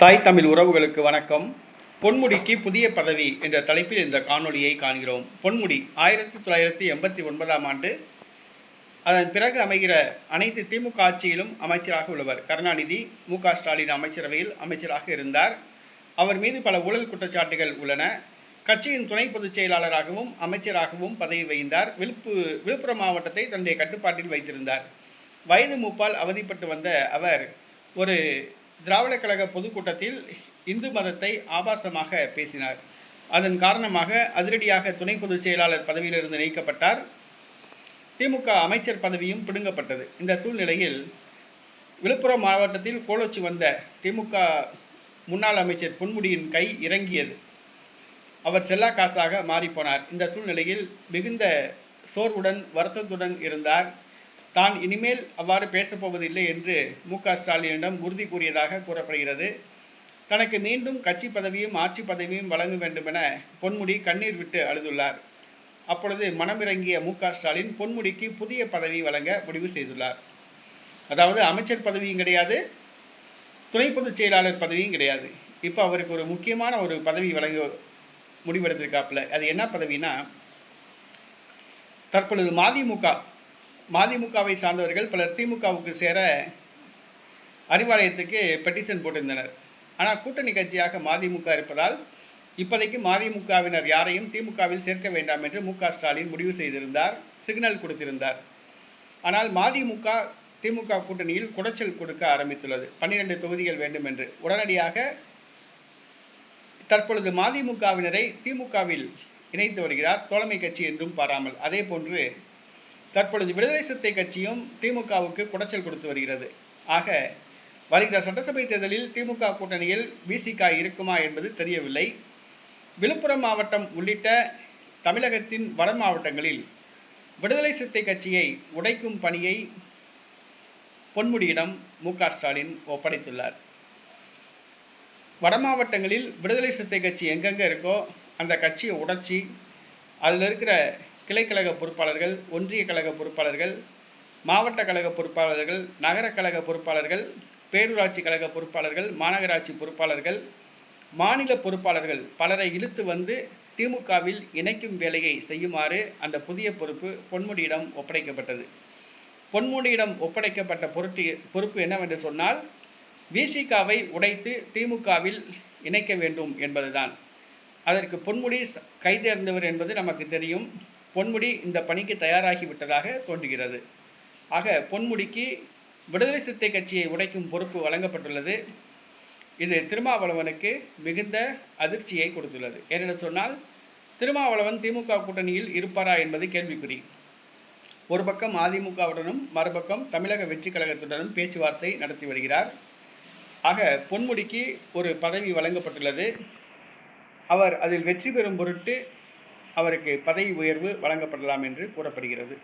தாய் தமிழ் உறவுகளுக்கு வணக்கம். பொன்முடிக்கு புதிய பதவி என்ற தலைப்பில் இந்த காணொளியை காண்கிறோம். பொன்முடி ஆயிரத்தி தொள்ளாயிரத்தி எண்பத்தி ஒன்பதாம் ஆண்டு அதன் பிறகு அமைகிற அனைத்து திமுக ஆட்சியிலும் அமைச்சராக உள்ளவர். கருணாநிதி மு க ஸ்டாலின் அமைச்சரவையில் அமைச்சராக இருந்தார். அவர் மீது பல ஊழல் குற்றச்சாட்டுகள் உள்ளன. கட்சியின் துணை பொதுச் செயலாளராகவும் அமைச்சராகவும் பதவி வகித்தார். விழுப்பு விழுப்புரம் மாவட்டத்தை தன்னுடைய கட்டுப்பாட்டில் வைத்திருந்தார். வயது மூப்பால் அவதிப்பட்டு வந்த அவர் ஒரு திராவிடக் கழக பொதுக்கூட்டத்தில் இந்து மதத்தை ஆபாசமாக பேசினார். அதன் காரணமாக அதிரடியாக துணை பொதுச் செயலாளர் பதவியிலிருந்து நீக்கப்பட்டார். திமுக அமைச்சர் பதவியும் பிடுங்கப்பட்டது. இந்த சூழ்நிலையில் விழுப்புரம் மாவட்டத்தில் கோலோச்சி வந்த திமுக முன்னாள் அமைச்சர் பொன்முடியின் கை இறங்கியது. அவர் செல்லா காசாக மாறிப்போனார். இந்த சூழ்நிலையில் மிகுந்த சோர்வுடன் வருத்தத்துடன் இருந்தார். தான் இனிமேல் அவ்வாறு பேசப்போவதில்லை என்று மு க ஸ்டாலினிடம் உறுதி கூறியதாக கூறப்படுகிறது. தனக்கு மீண்டும் கட்சி பதவியும் ஆட்சி பதவியும் வழங்க வேண்டுமென பொன்முடி கண்ணீர் விட்டு அழுதுள்ளார். அப்பொழுது மனமிறங்கிய மு க ஸ்டாலின் பொன்முடிக்கு புதிய பதவி வழங்க முடிவு செய்துள்ளார். அதாவது அமைச்சர் பதவியும் கிடையாது துணை பொதுச் செயலாளர் பதவியும் கிடையாது. இப்போ அவருக்கு ஒரு முக்கியமான ஒரு பதவி வழங்க முடிவெடுத்திருக்காப்புல. அது என்ன பதவினா தற்பொழுது மதிமுக மதிமுகவை சார்ந்தவர்கள் பலர் திமுகவுக்கு சேர அறிவாலயத்துக்கு பெட்டிஷன் போட்டிருந்தனர். ஆனால் கூட்டணி கட்சியாக மதிமுக இருப்பதால் இப்போதைக்கு மதிமுகவினர் யாரையும் திமுகவில் சேர்க்க வேண்டாம் என்று மு க ஸ்டாலின் முடிவு செய்திருந்தார் சிக்னல் கொடுத்திருந்தார். ஆனால் மதிமுக திமுக கூட்டணியில் குடைச்சல் கொடுக்க ஆரம்பித்துள்ளது. பன்னிரண்டு தொகுதிகள் வேண்டும் என்று. உடனடியாக தற்பொழுது மதிமுகவினரை திமுகவில் இணைத்து வருகிறார் தோழமை கட்சி என்றும் பாராமல். அதே போன்று தற்பொழுது விடுதலை சிறுத்தை கட்சியும் திமுகவுக்கு குடைச்சல் கொடுத்து வருகிறது. ஆக வருகிற சட்டசபை தேர்தலில் திமுக கூட்டணியில் விசிக இருக்குமா என்பது தெரியவில்லை. விழுப்புரம் மாவட்டம் உள்ளிட்ட தமிழகத்தின் வட மாவட்டங்களில் விடுதலை சிறுத்தை கட்சியை உடைக்கும் பணியை பொன்முடியிடம் மு க ஸ்டாலின் ஒப்படைத்துள்ளார். வட மாவட்டங்களில் விடுதலை சிறுத்தை கட்சி எங்கெங்கே இருக்கோ அந்த கட்சியை உடைச்சி அதில் இருக்கிற கிளைக்கழக பொறுப்பாளர்கள் ஒன்றிய கழக பொறுப்பாளர்கள் மாவட்ட கழக பொறுப்பாளர்கள் நகர கழக பொறுப்பாளர்கள் பேரூராட்சி கழக பொறுப்பாளர்கள் மாநகராட்சி பொறுப்பாளர்கள் மாநில பொறுப்பாளர்கள் பலரை இழுத்து வந்து திமுகவில் இணைக்கும் வேலையை செய்யுமாறு அந்த புதிய பொறுப்பு பொன்முடியிடம் ஒப்படைக்கப்பட்டது. பொன்முடியிடம் ஒப்படைக்கப்பட்ட பொருட்டு பொறுப்பு என்னவென்று சொன்னால் விசிகாவை உடைத்து திமுகவில் இணைக்க வேண்டும் என்பதுதான். அதற்கு பொன்முடி கைதேர்ந்தவர் என்பது நமக்கு தெரியும். பொன்முடி இந்த பணிக்கு தயாராகிவிட்டதாக தோன்றுகிறது. ஆக பொன்முடிக்கு விடுதலை சிறுத்தை கட்சியை உடைக்கும் பொறுப்பு வழங்கப்பட்டுள்ளது. இது திருமாவளவனுக்கு மிகுந்த அதிர்ச்சியை கொடுத்துள்ளது. ஏனென்று சொன்னால் திருமாவளவன் திமுக கூட்டணியில் இருப்பாரா என்பது கேள்விக்குறி. ஒரு பக்கம் அதிமுகவுடனும் மறுபக்கம் தமிழக வெற்றி கழகத்துடனும் பேச்சுவார்த்தை நடத்தி வருகிறார். ஆக பொன்முடிக்கு ஒரு பதவி வழங்கப்பட்டுள்ளது. அவர் அதில் வெற்றி பெறும் பொருட்டு அவருக்கு பதவி உயர்வு வழங்கப்படலாம் என்று கூறப்படுகிறது.